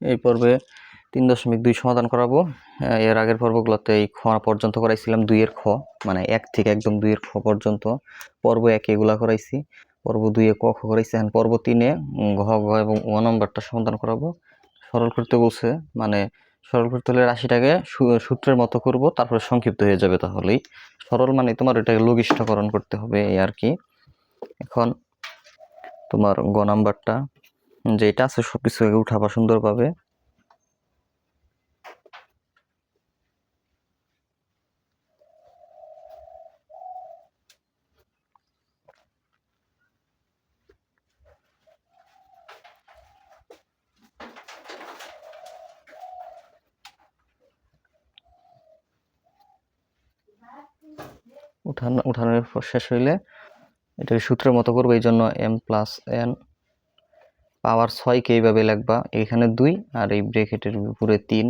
এই পর্বে তিন দশমিক দুই সমাধান করাবো। এর আগের পর্বগুলোতে এই খ পর্যন্ত করাইছিলাম, দুইয়ের খ মানে এক থেকে একদম দুইয়ের খ পর্যন্ত। পর্ব এক, এগুলা করাইছি। পর্ব দুইয়ে ক, খ করাইছি। এখন পর্ব তিনে ঘ ঘ এবং ও নম্বরটা সমাধান করাবো। সরল করতে বলছে মানে সরল করতে হলে রাশিটাকে সূত্রের মতো করব, তারপরে সংক্ষিপ্ত হয়ে যাবে তাহলেই। সরল মানে তোমার এটাকে লঘিষ্ঠকরণ করতে হবে, এই আর কি। এখন তোমার গ নাম্বারটা যেটা আছে সব কিছু উঠাবা সুন্দরভাবে। উঠানো উঠানোর শেষ হইলে এটাকে সূত্রের মতো করব এই জন্য এম প্লাস এন পাওয়ার ছয়কে এইভাবে লিখবা এখানে দুই আর এই ব্রেকেটের উপরে তিন।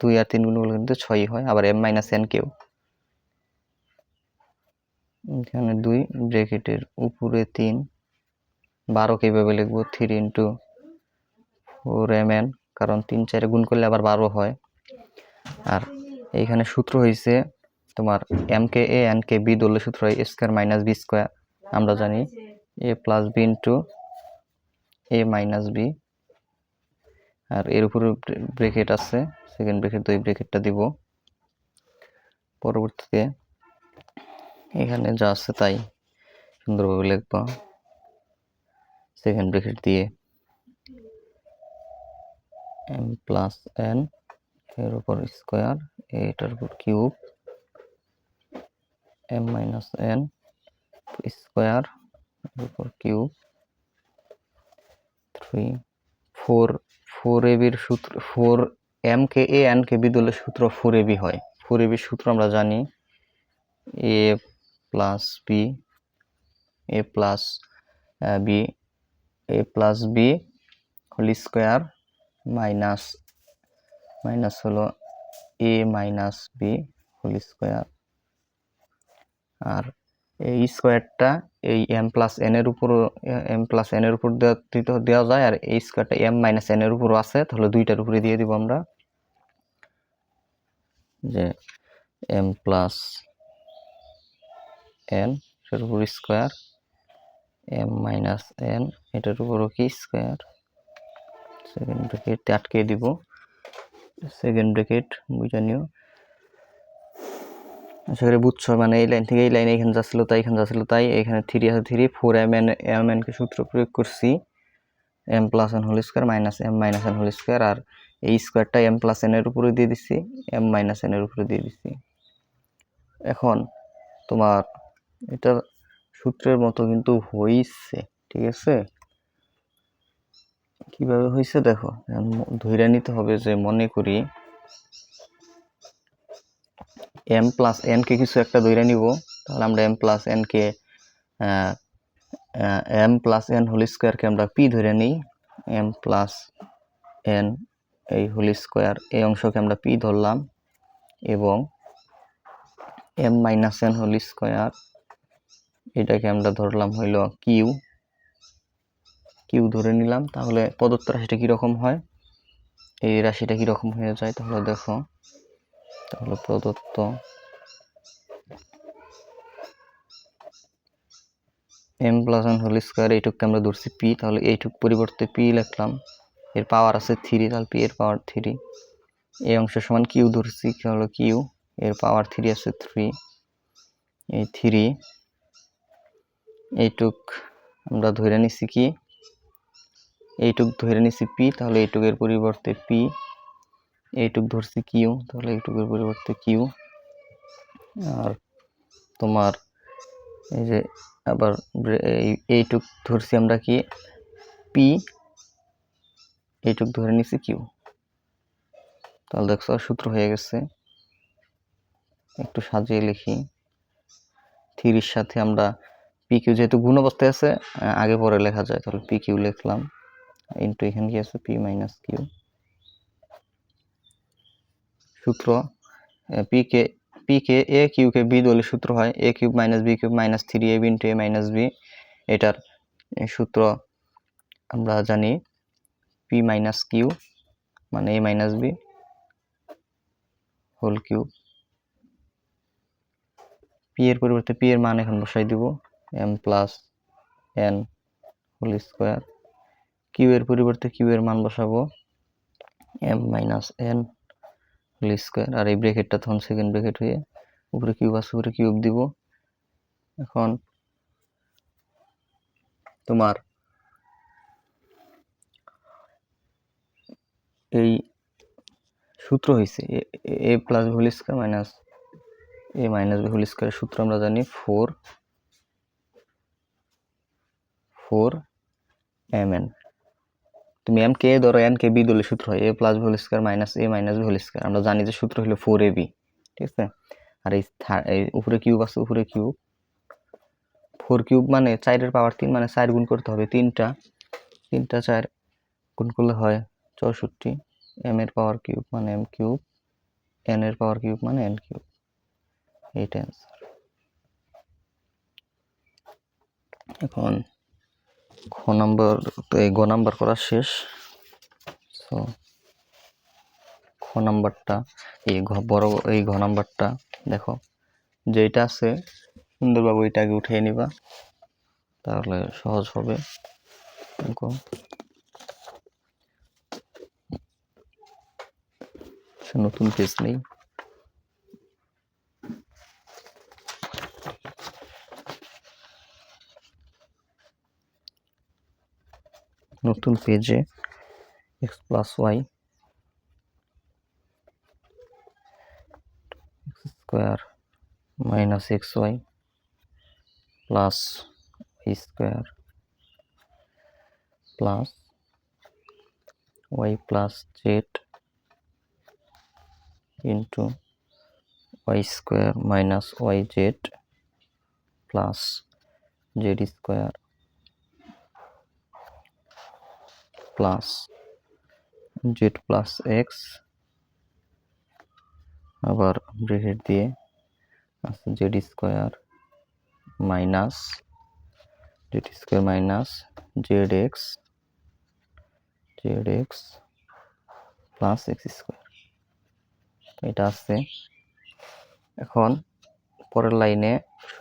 দুই আর তিন গুণ কিন্তু ছয়ই হয়, আবার এম মাইনাস এন কেও। এখানে দুই ব্রেকেটের উপরে তিন। বারোকে এইভাবে লিখব, three into four M N, কারণ তিন চারে গুণ করলে আবার বারো হয়। আর এইখানে সূত্র হয়েছে তোমার এম কে এ, এন কে বি ধরলে সূত্র হয় স্কোয়ার মাইনাস বি স্কোয়ার। আমরা জানি A plus B into A minus B আর এর উপরে ব্রেকেট আছে সেকেন্ড ব্রেকেট তো এই ব্রেকেটটা দিব। পরবর্তীতে এখানে যা আছে তাই সুন্দরভাবে লিখবা। সেকেন্ড ব্রেকেট দিয়ে এম প্লাস এন এর উপর স্কোয়ার এটার উপর cube M minus N square এর উপর কিউব থ্রি ফোর ফোর এবির সূত্র, ফোর এম কে এ, এন কে বি দলের সূত্র ফোর এবি হয়। ফোর এবির সূত্র আমরা জানি A plus B, A plus B, A plus B whole square minus minus হলো A minus B whole square. আর এই স্কোয়ারটা এই এম প্লাস এন এর উপর এম প্লাস এন এর উপর দেওয়া যায় আর এই স্কোয়ারটা এম মাইনাস এন এর উপরও আছে, তাহলে দুইটার উপরে দিয়ে দিব আমরা। যে এম প্লাস এন এর উপর স্কোয়ার এম মাইনাস এন এটার উপরও কি স্কোয়ার সেকেন্ড ব্রেকেট আটকে দিব। সেকেন্ড ব্রেকেট বুঝে নিও। আশা করি বুঝছ মানে এই লাইন থেকে এই লাইনে এখানে যাচ্ছিল, তাই এখানে যাচ্ছিল, তাই এখানে থ্রি আছে three four M N M N কে সূত্র প্রয়োগ করছি। M plus N whole square minus M minus N whole square আর এই স্কোয়ারটা এম প্লাস এন এর উপরে দিয়ে দিচ্ছি এম মাইনাস এন এর উপরে দিয়ে দিচ্ছি। এখন তোমার এটা সূত্রের মতো কিন্তু হইছে, ঠিক আছে? কীভাবে হয়েছে দেখো ধইরা নিতে হবে যে মনে করি এম প্লাস এন কে কিছু একটা ধইরা নিব, তাহলে আমরা এম প্লাস এন কে এম প্লাস এন হোল স্কোয়ারকে আমরা পি ধরে নিই। এম প্লাস এন এই হোল স্কোয়ার এই অংশকে আমরা পি ধরলাম এবং M minus N whole square এটাকে আমরা ধরলাম হইল কিউ কিউ ধরে নিলাম, তাহলে প্রদত্ত রাশিটা কীরকম হয়? এই রাশিটা কীরকম হয়ে যায়, তাহলে দেখো। তাহলে প্রদত্ত M plus one whole square এইটুককে আমরা ধরছি পি তাহলে এইটুক পরিবর্তে পি লিখলাম। এর পাওয়ার আছে থ্রি তাহলে পি এর পাওয়ার থ্রি এই অংশ সমান কিউ ধরছি হলো কিউ এর পাওয়ার থ্রি আছে থ্রি এই থ্রি এইটুক আমরা ধরে নিছি কি? এইটুক ধরে নিছি পি তাহলে এইটুকের পরিবর্তে পি এইটুক ধরছি কিউ তাহলে এইটুকের পরিবর্তে কিউ আর তোমার এই যে আবার এই- এইটুক ধরছি আমরা কি? পি এইটুক ধরে নিছি কিউ তাহলে দেখছ সূত্র হয়ে গেছে। একটু সাজিয়ে লিখি। থ্রির সাথে আমরা পি কিউ যেহেতু গুণ অবস্থায় আছে, আগে পরে লেখা যায়, তাহলে পি কিউ লিখলাম। ইন্টু এখানে কি আছে? পি মাইনাস কিউ সূত্র পি কে পি কে এ কিউ কে বি দলের সূত্র হয়। A cube minus B cube minus three A B into A minus B এটার সূত্র আমরা জানি পি মাইনাস কিউ মানে A minus B whole cube. P এর পরিবর্তে পি এর মান এখন বসাই দিব। M plus N whole square Q এর পরিবর্তে কিউ এর মান বসাবো। M minus N whole square আর এই ব্রেকেটটা তখন সেকেন্ড ব্রেকেট হয়ে উপরে কিউব আছে, উপরে কিউব দিব। এখন তোমার এই সূত্র হয়েছে A plus whole square minus A minus B whole স্কোয়ারের সূত্র আমরা জানি ফোর ফোর এম এন তুমি এম কে ধরো এন কে বি দলে সূত্র হয় A plus whole square minus A minus whole square আমরা জানি যে সূত্র হলো ফোর এ বি ঠিক আছে? আর এই এই উপরে কিউব আছে, উপরে কিউব ফোর কিউব মানে চারের পাওয়ার তিন মানে চার গুণ করতে হবে তিনটা। তিনটা চার গুণ করলে হয় চৌষট্টি। এম এর পাওয়ার কিউব মানে এম কিউব এন এর পাওয়ার কিউব মানে এন কিউব এইটা অ্যান্সার এখন খ নাম্বার তো এই গ নাম্বার করা শেষ। সো খ নাম্বারটা, এই ঘ বড় এই ঘ নাম্বারটা, দেখো যেটা আছে, সুন্দরবাবু এটাকে উঠিয়ে নিবা, তাহলে সহজ হবে। অঙ্ক নতুন পেজ নেই। নতুন পেজে X plus Y square minus X Y plus Y square plus Y plus Z into Y square minus Y Z plus Z square plus Z plus X আবার ব্রেকেট দিয়ে আছে Z square minus Z square minus Z X Z X plus X square এটা আছে। এখন পরের লাইনে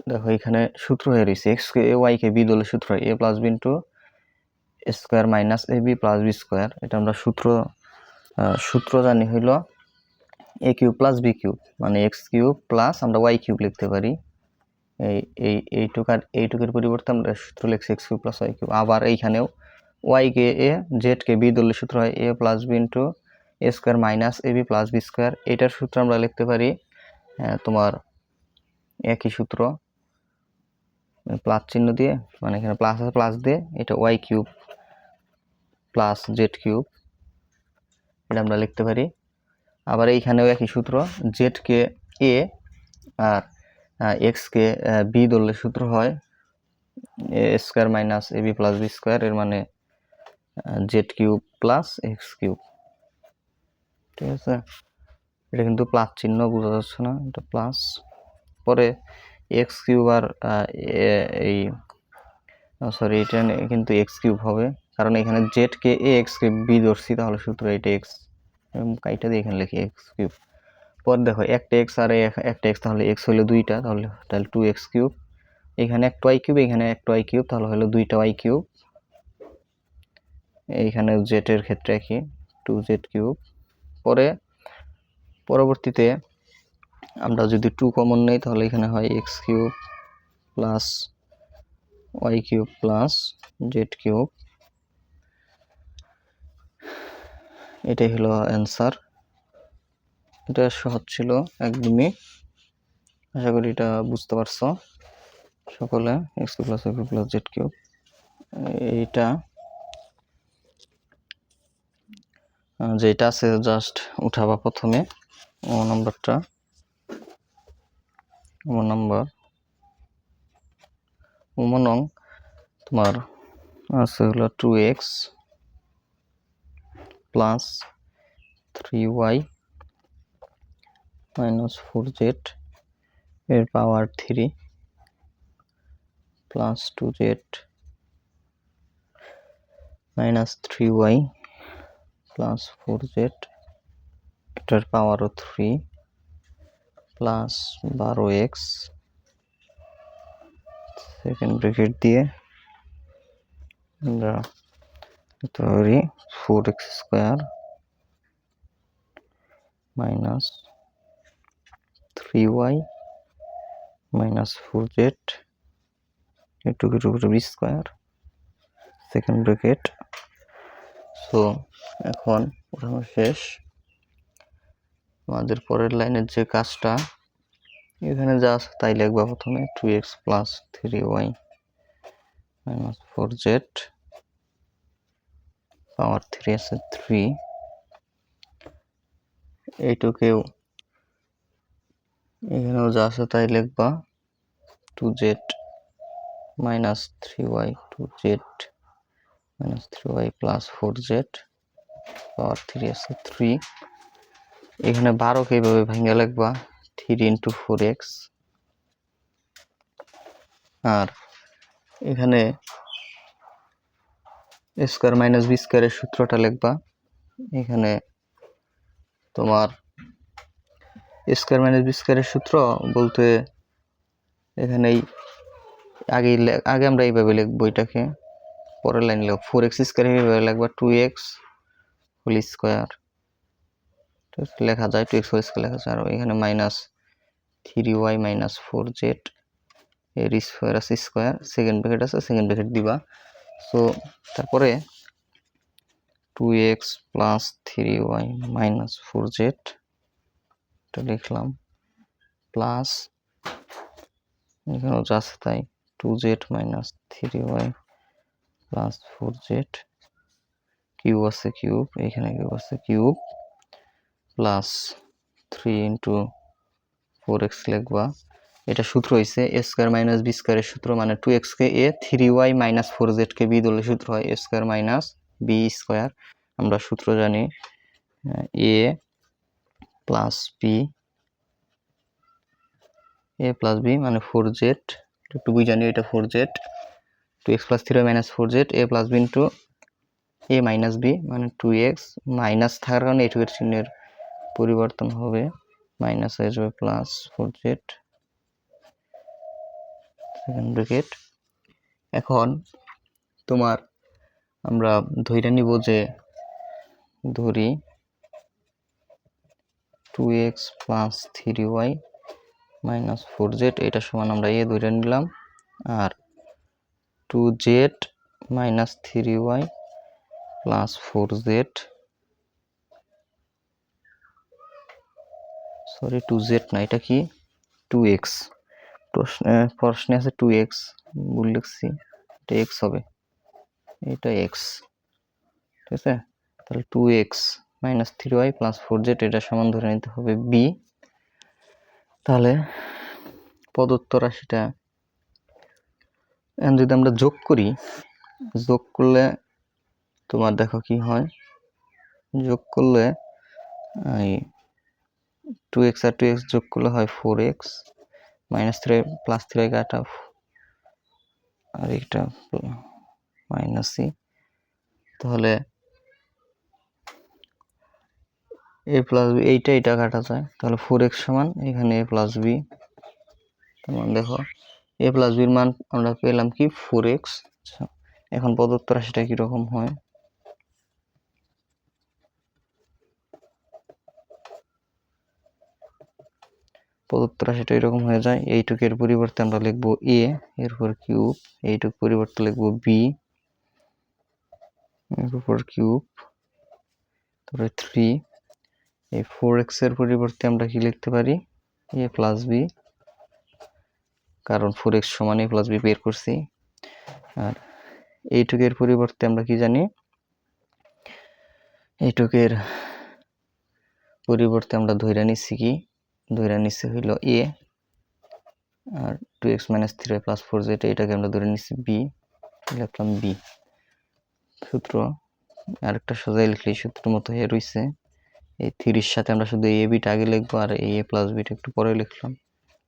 দেখো এখানে সূত্র হয়ে রয়েছে। এক্স কে ওয়াই কে বি দলের সূত্র A plus B into square minus A B plus B square, এটা আমরা সূত্র সূত্র জানি হইল A cube plus B cube মানে এক্স কিউব প্লাস আমরা ওয়াই কিউব লিখতে পারি। এই এই, এইটুক আর এইটুকের পরিবর্তে আমরা সূত্র লিখছি X cube plus Y cube. আবার এইখানেও ওয়াই কে এ, জেড কে বি দলের সূত্র হয় A plus B into A square minus A B plus B square. এটার সূত্র আমরা লিখতে পারি তোমার একই সূত্র, প্লাস চিহ্ন দিয়ে মানে এখানে প্লাস আছে, প্লাস দিয়ে, এটা Y cube. Plus Z cube এটা আমরা লিখতে পারি। আবার এইখানেও একই সূত্র জেড কে এ আর এক্স কে বি ধরলে সূত্র হয়, A square minus A B plus B square এর মানে Z cube plus X cube ঠিক আছে? এটা কিন্তু প্লাস চিহ্ন, বোঝা যাচ্ছে না, এটা প্লাস পরে এক্স কিউব আর এই সরি এটা কিন্তু এক্স কিউব হবে। কারণ এখানে জেড কে এ এক্স কিউব বি ধরছি, তাহলে সূত্র এটা এক্স কাইটা দিয়ে এখানে লিখি এক্স কিউব পর দেখো, একটা এক্স আর একটা এক্স তাহলে এক্স হলো দুইটা, তাহলে তাহলে টু এক্স কিউব এখানে একটা ওয়াই কিউব এখানে একটা ওয়াই কিউব তাহলে হলো দুইটা ওয়াই কিউব এইখানে জেটের ক্ষেত্রে একই টু জেড কিউব পরে, পরবর্তীতে আমরা যদি টু কমন নেই, তাহলে এখানে হয় X cube plus Y cube plus Z cube এটাই হলো অ্যান্সার এটা সহজ ছিল, একদমই। আশা করি এটা বুঝতে পারছ সকলে X plus Q plus Z cube এইটা যেটা আছে জাস্ট উঠাবা প্রথমে, ও নম্বরটা ও নম্বর উমনং তোমার আছে হলো two X plus three Y minus four Z এর power three plus two Z minus three Y plus four Z এটার পাওয়ারও থ্রি প্লাস বারো এক্স সেকেন্ড ব্র্যাকেট দিয়ে আমরা তৈরি four X square minus three Y minus four Z এটুকুর উপরে B square second bracket so এখন ওঠানো শেষ। আমাদের পরের লাইনের যে কাজটা, এখানে যা আছে তাই লিখবা প্রথমে two X plus three Y minus four Z power three আছে থ্রি। এইটুকেও। এখানেও যা আছে তাই লিখবা। Two Z minus three Y two Z minus three Y plus four Z power three আছে থ্রি এখানে বারোকে এইভাবে ভেঙে লিখবা থ্রি ইন্টু ফোর এক্স আর এখানে স্কোয়ার মাইনাস বি স্কোয়ারের সূত্রটা লিখবা। এখানে তোমার স্কোয়ার মাইনাস বি স্কোয়ারের সূত্র বলতে এখানে আগে আগে আমরা এইভাবে লিখব এটাকে। পরের লাইন লিখব। ফোর এক্স স্কোয়ার এইভাবে লিখবা টু এক্স হোল স্কোয়ার লেখা যায় টু এক্স হোল স্কোয়ার লেখা যায়। আর এখানে minus three Y minus four Z এর স্কোয়ার আছে স্কোয়ার সেকেন্ড ব্র্যাকেট আছে সেকেন্ড ব্র্যাকেট দিবা। সো তারপরে two X plus three Y minus four Z এটা লিখলাম প্লাস এখানেও যা আছে তাই two Z minus three Y plus four Z cube আছে কিউব এখানে কিউব আছে cube plus three into four X লিখবা। এটা সূত্র হয়েছে এ স্কোয়ার মাইনাস বি স্কোয়ারের সূত্র মানে টু এক্সকে A three Y minus four জেডকে B ধরলে সূত্র হয় A square minus B square আমরা সূত্র জানি A plus B A plus B মানে ফোর জেড বুঝ জানি এটা four Z two X plus three minus four Z A plus B into A minus B মানে টু এক্স মাইনাস থাকার কারণে এটুকের চিহ্নের পরিবর্তন হবে মাইনাস হয়ে যাবে plus four Z second bracket এখন তোমার আমরা ধইরা নিব যে ধরি two X plus three Y minus four Z এটা সমান আমরা এ ধরে নিলাম। আর two Z minus three Y plus four Z sorry two Z না, এটা কি? টু এক্স প্রশ্নে আছে টু এক্স ভুল লিখছি, এটা এক্স হবে, এটা এক্স ঠিক আছে? তাহলে two X minus three Y plus four Z এটা সমান ধরে নিতে হবে বি তাহলে প্রদত্ত রাশিটা যদি আমরা যোগ করি, যোগ করলে তোমার দেখো কি হয়? যোগ করলে, এই টু এক্স আর টু এক্স যোগ করলে হয় four X minus three plus three কাটা আর এটা মাইনাস সি তাহলে এ প্লাস বি এইটা এটা কাটা যায়। তাহলে ফোর এক্স সমান, এখানে এ প্লাস বি তেমন দেখো এ প্লাস বির মান আমরা পেলাম কি? ফোর এক্স এখন প্রদত্ত রাশিটা কীরকম হয়? প্রদত্ত রাশিটা এরকম হয়ে যায়। এইটুকের পরিবর্তে আমরা লিখব এ এরপর কিউব এইটুক পরিবর্তে লিখব বি এর উপর কিউব তারপরে থ্রি এই ফোর এক্সের পরিবর্তে আমরা কি লিখতে পারি? এ প্লাস বি কারণ ফোর এক্স সমান এ প্লাস বি বের করছি। আর এইটুকের পরিবর্তে আমরা কি জানি? এইটুকের পরিবর্তে আমরা ধইরা নিচ্ছি কি? ধইরা নিচ্ছি হইল এ আর two X minus three plus four যেটা এটাকে আমরা ধরে নিচ্ছি বি লিখলাম বি সূত্র, আরেকটা সোজাই লিখলে এই সূত্রের মতো হয়ে রইছে। এই থ্রির সাথে আমরা শুধু এ বিটা আগে লিখব আর এ প্লাস বিটা একটু পরে লিখলাম।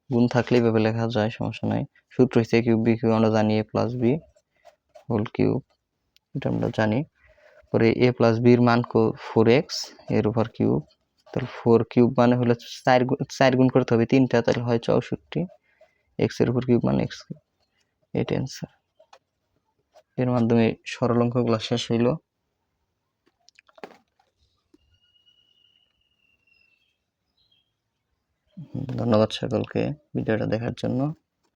গুণ থাকলে এভাবে লেখা যায়, সমস্যা নাই। সূত্র হচ্ছে কিউব বি কিউব আমরা জানি A plus B whole cube এটা আমরা জানি। পরে এ প্লাস বির মান ফোর এক্সের উপর কিউব তাহলে ফোর কিউব মানে হলো চার গুণ চার গুণ করতে হবে তিনটা, তাহলে হয় চৌষট্টি। এক্সের উপর কিউব মানে এক্স এটা অ্যান্সার এর মাধ্যমে সরল অঙ্কগুলো শেষ হইল। ধন্যবাদ সকলকে ভিডিওটা দেখার জন্য।